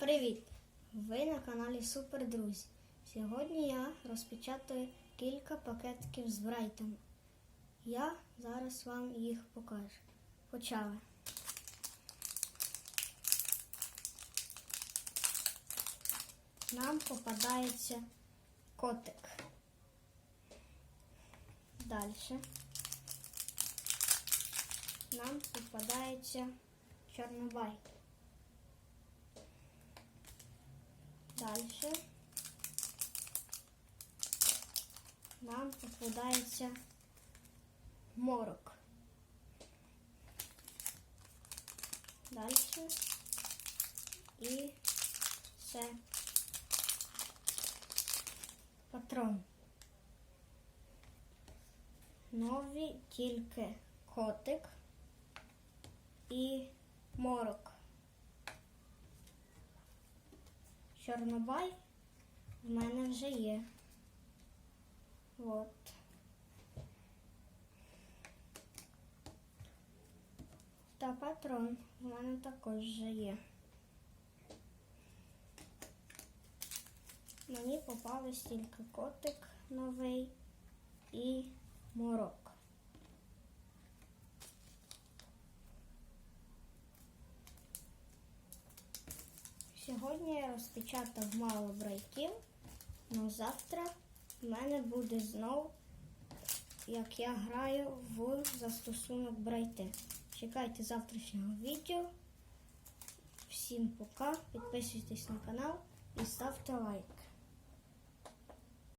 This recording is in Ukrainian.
привіт! Ви на каналі Супер Друзі. Сьогодні я розпечатаю кілька пакетиків з брайтом. Я зараз вам їх покажу. Почали. Нам попадається котик. Далі. Нам попадається чорнобай. Дальше нам попадається морок. Дальше і це патрон. Нові тільки котик і морок. Чорнобай в мене вже є. От. Та патрон в мене також вже є. Мені попались тільки котик новий і морок. Сьогодні я розпечатав мало брайків, але завтра в мене буде знов, як я граю в застосунок брайти. Чекайте завтрашнього відео. Всім пока, підписуйтесь на канал і ставте лайк.